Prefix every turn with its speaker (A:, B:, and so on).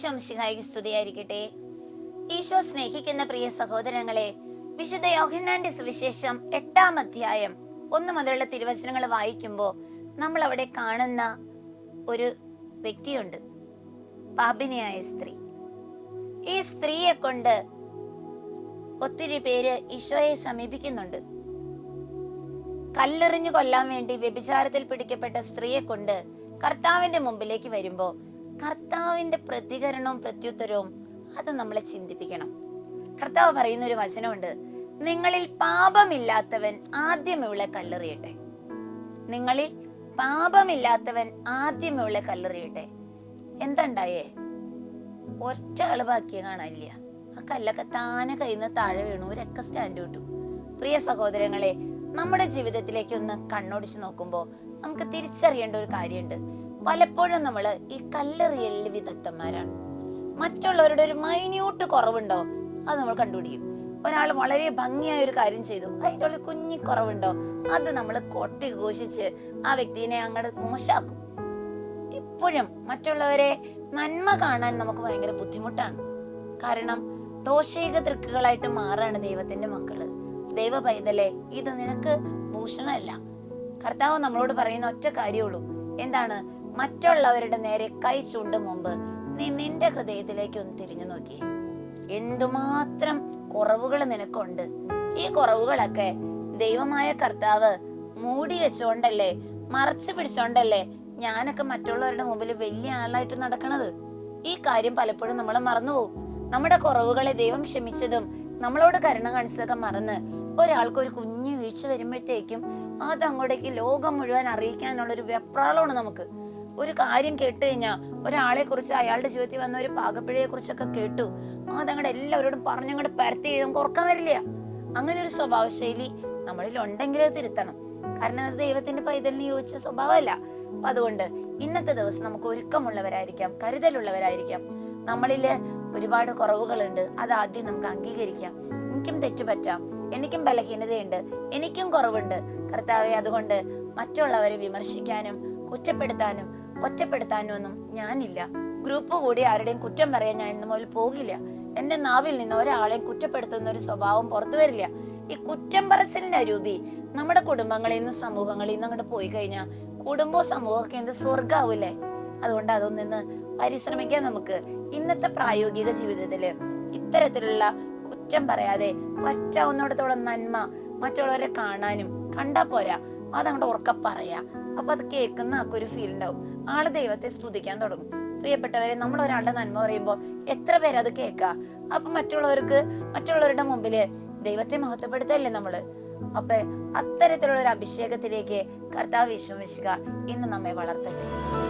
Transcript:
A: ഈശോ സ്തുതിയായിരിക്കട്ടെ. ഈശോ സ്നേഹിക്കുന്ന പ്രിയ സഹോദരങ്ങളെ വിശുദ്ധ യോഹന്നാന്റെ സുവിശേഷം എട്ടാം അധ്യായം ഒന്ന് മുതലുള്ള തിരുവചനങ്ങൾ വായിക്കുമ്പോൾ നമ്മൾ അവിടെ കാണുന്ന ഒരു വ്യക്തിയുണ്ട്. പാപിനിയായ സ്ത്രീ. ഈ സ്ത്രീയെ കൊണ്ട് ഒത്തിരി പേര് ഈശോയെ സമീപിക്കുന്നുണ്ട്. കല്ലെറിഞ്ഞു കൊല്ലാൻ വേണ്ടി വ്യഭിചാരത്തിൽ പിടിക്കപ്പെട്ട സ്ത്രീയെ കൊണ്ട് കർത്താവിന്റെ മുമ്പിലേക്ക് വരുമ്പോ കർത്താവിന്റെ പ്രതികരണവും പ്രത്യുത്തരവും അത് നമ്മളെ ചിന്തിപ്പിക്കണം. കർത്താവ് പറയുന്ന ഒരു വചനമുണ്ട് നിങ്ങളിൽ പാപമില്ലാത്തവൻ ആദ്യം ഇവിടെ കല്ലെറിയട്ടെ. നിങ്ങളിൽ പാപമില്ലാത്തവൻ ആദ്യം ഇവിടെ കല്ലെറിയട്ടെ. എന്തുണ്ടായേ? ഒറ്റ ആൾ ബാക്കിയെ കാണാനില്ല. ആ കല്ലൊക്കെ താനെ കയ്യിൽ നിന്ന് താഴെ വീണു. ഒരൊക്കെ സ്റ്റാൻഡ് കിട്ടും പ്രിയ സഹോദരങ്ങളെ നമ്മുടെ ജീവിതത്തിലേക്ക് ഒന്ന് കണ്ണോടിച്ച് നോക്കുമ്പോൾ നമുക്ക് തിരിച്ചറിയേണ്ട ഒരു കാര്യമുണ്ട്. പലപ്പോഴും നമ്മൾ ഈ കല്ലെറിയലിൽ വിദഗ്ധന്മാരാണ്. മറ്റുള്ളവരുടെ ഒരു മൈന്യൂട്ട് കുറവുണ്ടോ അത് നമ്മൾ കണ്ടുപിടിക്കും. ഒരാൾ വളരെ ഭംഗിയായ ഒരു കാര്യം ചെയ്തു അതിന്റെ ഒരു കുഞ്ഞി കുറവുണ്ടോ അത് നമ്മൾ കൊട്ടി ഘോഷിച്ച് ആ വ്യക്തിനെ അങ്ങോട്ട് മോശാക്കും. ഇപ്പോഴും മറ്റുള്ളവരെ നന്മ കാണാൻ നമുക്ക് ഭയങ്കര ബുദ്ധിമുട്ടാണ്. കാരണം ദോഷൈക തൃക്കുകളായിട്ട് മാറാണ് ദൈവത്തിന്റെ മക്കൾ. ദൈവ പൈതലെ ഇത് നിനക്ക് ഭൂഷണമല്ല. കർത്താവ് നമ്മളോട് പറയുന്ന ഒറ്റ കാര്യമുള്ളൂ എന്താണ്? മറ്റുള്ളവരുടെ നേരെ കൈ ചൂണ്ടും മുമ്പ് നീ നിന്റെ ഹൃദയത്തിലേക്ക് ഒന്ന് തിരിഞ്ഞു നോക്കി. എന്തുമാത്രം കുറവുകൾ നിനക്കുണ്ട്? ഈ കുറവുകളൊക്കെ ദൈവമായ കർത്താവ് മൂടി വെച്ചോണ്ടല്ലേ മറച്ചു പിടിച്ചോണ്ടല്ലേ ഞാനൊക്കെ മറ്റുള്ളവരുടെ മുമ്പിൽ വലിയ ആളായിട്ട് നടക്കണത്? ഈ കാര്യം പലപ്പോഴും നമ്മൾ മറന്നുപോകും. നമ്മുടെ കുറവുകളെ ദൈവം ക്ഷമിച്ചതും നമ്മളോട് കരുണ കാണിച്ചതൊക്കെ മറന്ന് ഒരാൾക്ക് ഒരു കുഞ്ഞു വീഴ്ച വരുമ്പോഴത്തേക്കും അത് അങ്ങോട്ടേക്ക് ലോകം മുഴുവൻ അറിയിക്കാനുള്ള ഒരു വെപ്രാളമാണ് നമുക്ക്. ഒരു കാര്യം കേട്ട് കഴിഞ്ഞാൽ ഒരാളെ കുറിച്ച് അയാളുടെ ജീവിതത്തിൽ വന്ന ഒരു പാകപ്പിഴയെ കുറിച്ചൊക്കെ കേട്ടു. അതങ്ങടെ എല്ലാവരോടും പറഞ്ഞങ്ങോട്ട് പരത്തി നമുക്ക് ഉറക്കം വരില്ല. അങ്ങനെ ഒരു സ്വഭാവ ശൈലി നമ്മളിൽ ഉണ്ടെങ്കിൽ തിരുത്തണം. കാരണം അത് ദൈവത്തിന്റെ പൈതലിന് യോജിച്ച സ്വഭാവമല്ല. അപ്പൊ അതുകൊണ്ട് ഇന്നത്തെ ദിവസം നമുക്ക് ഒരുക്കമുള്ളവരായിരിക്കാം കരുതലുള്ളവരായിരിക്കാം. നമ്മളിൽ ഒരുപാട് കുറവുകളുണ്ട്. അത് ആദ്യം നമുക്ക് അംഗീകരിക്കാം. എനിക്കും തെറ്റുപറ്റാം എനിക്കും ബലഹീനതയുണ്ട്. എനിക്കും കുറവുണ്ട്. കർത്താവെ അതുകൊണ്ട് മറ്റുള്ളവരെ വിമർശിക്കാനും കുറ്റപ്പെടുത്താനും ഒറ്റപ്പെടുത്താനും ഒന്നും ഞാനില്ല. ഗ്രൂപ്പ് കൂടി ആരുടെയും കുറ്റം പറയാൻ ഞാൻ ഇന്ന് മുതൽ പോകില്ല. എന്റെ നാവിൽ നിന്ന് ഒരാളെയും കുറ്റപ്പെടുത്തുന്ന ഒരു സ്വഭാവം പുറത്തു വരില്ല. ഈ കുറ്റം പറച്ചിലിന്റെ അരൂപി നമ്മുടെ കുടുംബങ്ങളിൽ നിന്ന് സമൂഹങ്ങളിൽ നിന്ന് അങ്ങോട്ട് പോയി കഴിഞ്ഞാൽ കുടുംബവും സമൂഹമൊക്കെ എന്ത് സ്വർഗാവൂലേ അതുകൊണ്ട് അതൊന്നിന്ന് പരിശ്രമിക്കാൻ നമുക്ക്. ഇന്നത്തെ പ്രായോഗിക ജീവിതത്തിൽ ഇത്തരത്തിലുള്ള കുറ്റം പറയാതെ പറ്റാവുന്നിടത്തോളം നന്മ മറ്റുള്ളവരെ കാണാനും കണ്ടാ പോരാ. അതങ്ങോട്ട് ഉറക്ക പറയാ. അപ്പൊ അത് കേൾക്കുന്ന ആൾക്ക് ഒരു ഫീൽ ഉണ്ടാവും ആൾ ദൈവത്തെ സ്തുതിക്കാൻ തുടങ്ങും. പ്രിയപ്പെട്ടവരെ നമ്മൾ ഒരാളുടെ നന്മ പറയുമ്പോൾ എത്ര പേര് അത് കേൾക്കാ? അപ്പൊ മറ്റുള്ളവർക്ക് മറ്റുള്ളവരുടെ മുമ്പിൽ ദൈവത്തെ മഹത്വപ്പെടുത്തല്ലേ നമ്മൾ? അപ്പൊ അത്തരത്തിലുള്ള ഒരു അഭിഷേകത്തിലേക്ക് കർത്താവ് വിശ്വസിക്കുക ഇന്ന് നമ്മെ വളർത്തട്ടെ.